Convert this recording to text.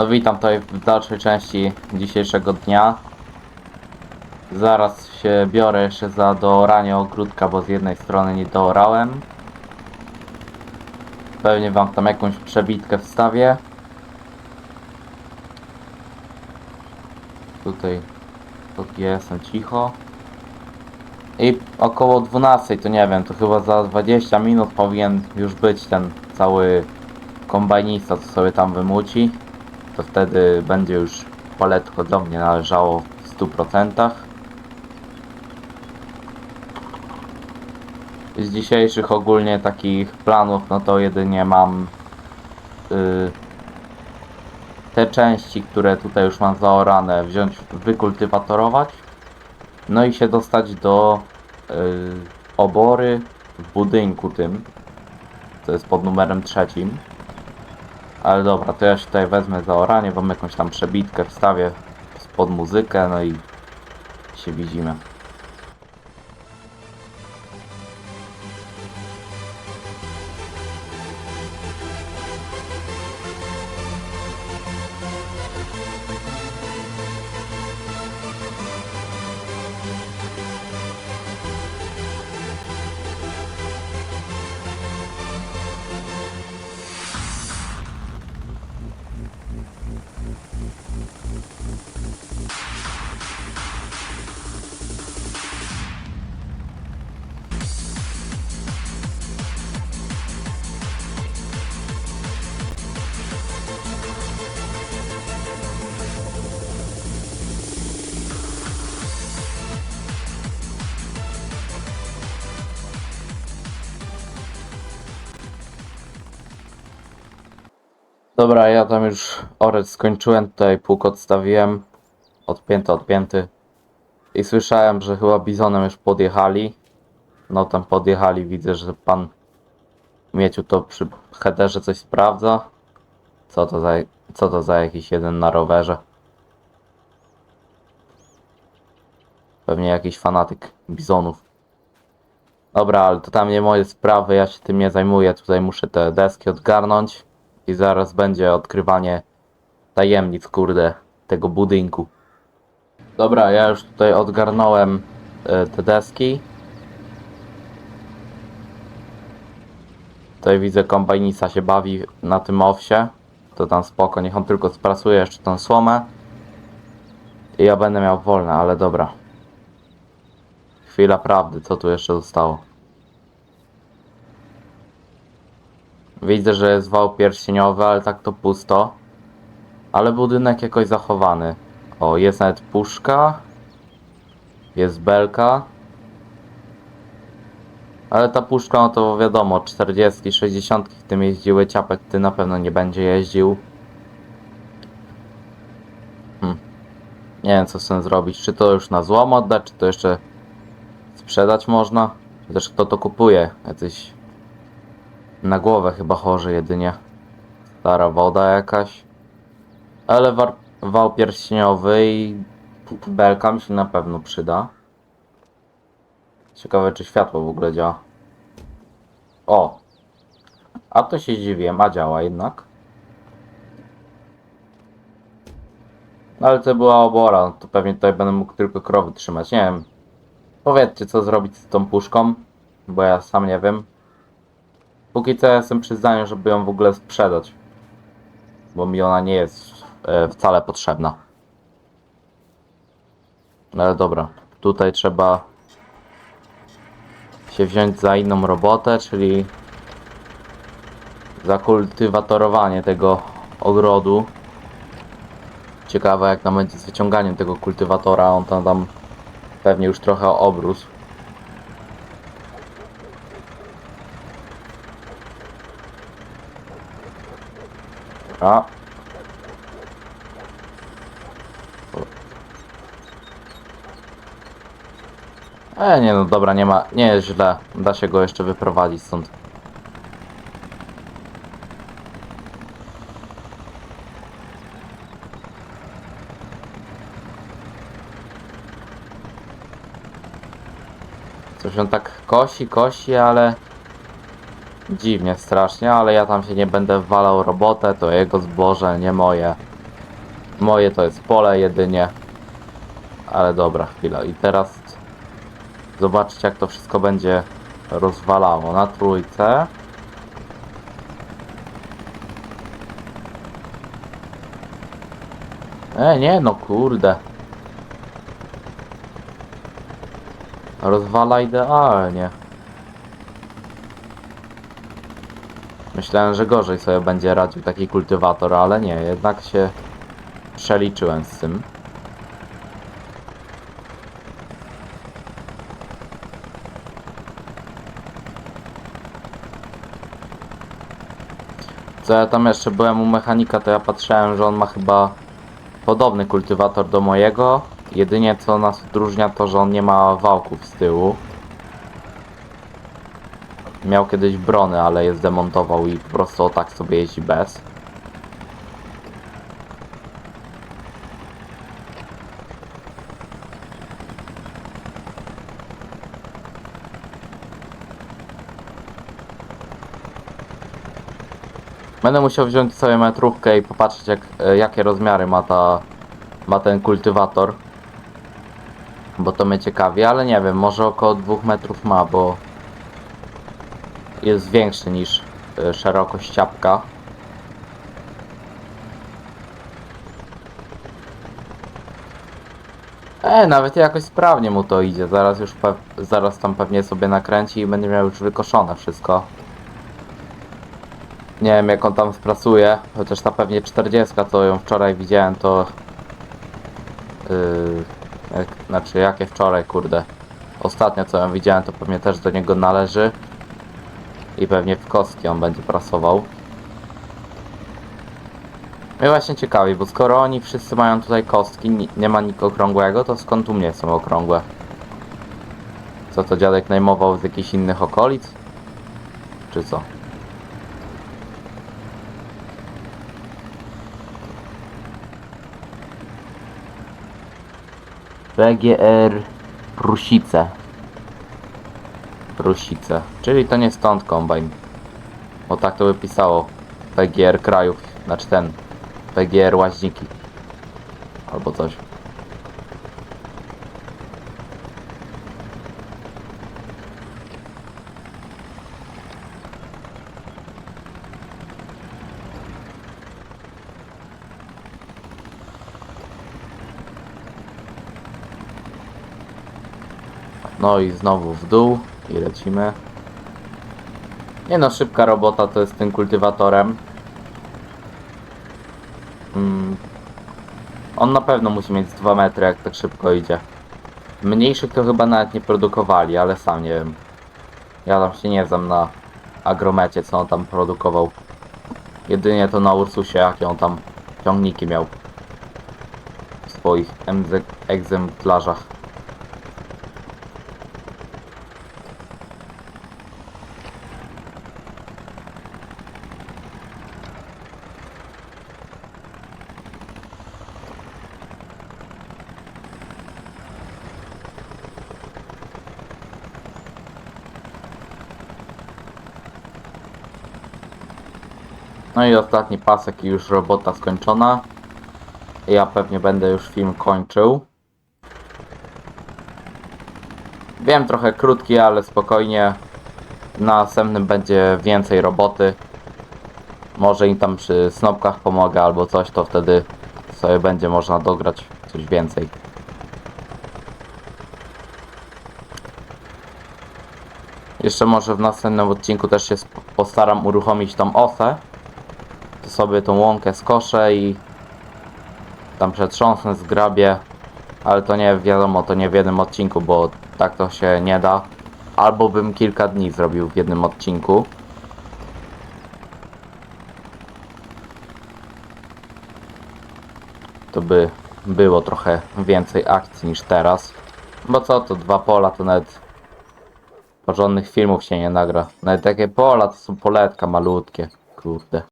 No witam tutaj w dalszej części dzisiejszego dnia. Zaraz się biorę jeszcze za dooranie ogródka, bo z jednej strony nie doorałem. Pewnie wam tam jakąś przebitkę wstawię. Tutaj pod jestem cicho. I około 12 to nie wiem, to chyba za 20 minut powinien już być ten cały kombajnista, co sobie tam wymuci to wtedy będzie już poletko do mnie należało w 100%. Z dzisiejszych ogólnie takich planów, no to jedynie mam y, te części, które tutaj już mam zaorane, wziąć, wykultywatorować, no i się dostać do y, obory w budynku tym, co jest pod numerem trzecim. Ale dobra, to ja się tutaj wezmę za oranie, wam jakąś tam przebitkę wstawię pod muzykę, no i się widzimy. Dobra, ja tam już orec skończyłem, tutaj pług odstawiłem, odpięty, odpięty. I słyszałem, że chyba bizonem już podjechali. No tam podjechali, widzę, że pan Mieciu to przy headerze coś sprawdza. Co to za, co to za jakiś jeden na rowerze? Pewnie jakiś fanatyk bizonów. Dobra, ale to tam nie moje sprawy, ja się tym nie zajmuję. Tutaj muszę te deski odgarnąć i zaraz będzie odkrywanie tajemnic, kurde, tego budynku. Dobra, ja już tutaj odgarnąłem e, te deski. Tutaj widzę kombajnisa się bawi na tym owsie. To tam spoko, niech on tylko sprasuje jeszcze tą słomę. I ja będę miał wolne, ale dobra. Chwila prawdy, co tu jeszcze zostało? Widzę, że jest wał pierścieniowy, ale tak to pusto. Ale budynek jakoś zachowany. O, jest nawet puszka. Jest belka. Ale ta puszka, no to wiadomo, 40, 60 w tym jeździły. Ciapek ty na pewno nie będzie jeździł. Hm. Nie wiem, co z tym zrobić. Czy to już na złom oddać, czy to jeszcze sprzedać można? Też kto to kupuje? Jacyś na głowę chyba chorzy jedynie. Stara woda jakaś. Ale war, wał pierścieniowy i belka mi się na pewno przyda. Ciekawe czy światło w ogóle działa. O! A to się zdziwiłem, a działa jednak. No ale to była obora, no to pewnie tutaj będę mógł tylko krowy trzymać. Nie wiem. Powiedzcie co zrobić z tą puszką, bo ja sam nie wiem. Póki co jestem przy zdaniu, żeby ją w ogóle sprzedać. Bo mi ona nie jest e, wcale potrzebna. No Ale dobra, tutaj trzeba się wziąć za inną robotę, czyli za kultywatorowanie tego ogrodu. Ciekawe jak nam będzie z wyciąganiem tego kultywatora, on tam, tam pewnie już trochę obrósł. A. E, nie no dobra, nie ma, nie jest źle. Da się go jeszcze wyprowadzić stąd. Coś on tak kosi, kosi, ale dziwnie strasznie, ale ja tam się nie będę walał robotę, to jego zboże, nie moje. Moje to jest pole jedynie. Ale dobra, chwila. I teraz zobaczcie jak to wszystko będzie rozwalało. Na trójce. E, nie no kurde. Rozwala idealnie. Myślałem, że gorzej sobie będzie radził taki kultywator, ale nie, jednak się przeliczyłem z tym. Co ja tam jeszcze byłem u mechanika, to ja patrzyłem, że on ma chyba podobny kultywator do mojego. Jedynie co nas odróżnia to, że on nie ma wałków z tyłu. Miał kiedyś brony, ale je zdemontował i po prostu o tak sobie jeździ bez. Będę musiał wziąć sobie metrówkę i popatrzeć jak, e, jakie rozmiary ma ta ma ten kultywator. Bo to mnie ciekawi, ale nie wiem, może około 2 metrów ma, bo jest większy niż e, szerokość ciapka. E, nawet jakoś sprawnie mu to idzie. Zaraz już zaraz tam pewnie sobie nakręci i będzie miał już wykoszone wszystko. Nie wiem jak on tam spracuje, chociaż ta pewnie 40, co ją wczoraj widziałem, to... Yy, jak, znaczy jakie wczoraj, kurde. Ostatnio co ją widziałem, to pewnie też do niego należy. I pewnie w kostki on będzie prasował. Mnie właśnie ciekawi, bo skoro oni wszyscy mają tutaj kostki, ni- nie ma nikt okrągłego, to skąd u mnie są okrągłe? Co to dziadek najmował z jakichś innych okolic? Czy co? PGR Prusice. Prusice. Czyli to nie stąd kombajn. Bo tak to by pisało. PGR krajów. Znaczy ten. PGR łaźniki. Albo coś. No i znowu w dół i lecimy. Nie no, szybka robota to jest tym kultywatorem. Mm. On na pewno musi mieć z 2 metry, jak tak szybko idzie. Mniejszych to chyba nawet nie produkowali, ale sam nie wiem. Ja tam się nie znam na agromecie, co on tam produkował. Jedynie to na Ursusie, jakie on tam ciągniki miał. W swoich egzemplarzach. No i ostatni pasek i już robota skończona. Ja pewnie będę już film kończył. Wiem, trochę krótki, ale spokojnie. Na następnym będzie więcej roboty. Może im tam przy snopkach pomogę albo coś, to wtedy sobie będzie można dograć coś więcej. Jeszcze może w następnym odcinku też się postaram uruchomić tą osę. Sobie tą łąkę skoszę i tam przetrząsnę, zgrabię. Ale to nie wiadomo, to nie w jednym odcinku, bo tak to się nie da. Albo bym kilka dni zrobił w jednym odcinku. To by było trochę więcej akcji niż teraz. Bo co to, dwa pola to nawet porządnych filmów się nie nagra. Nawet takie pola to są poletka malutkie. Kurde.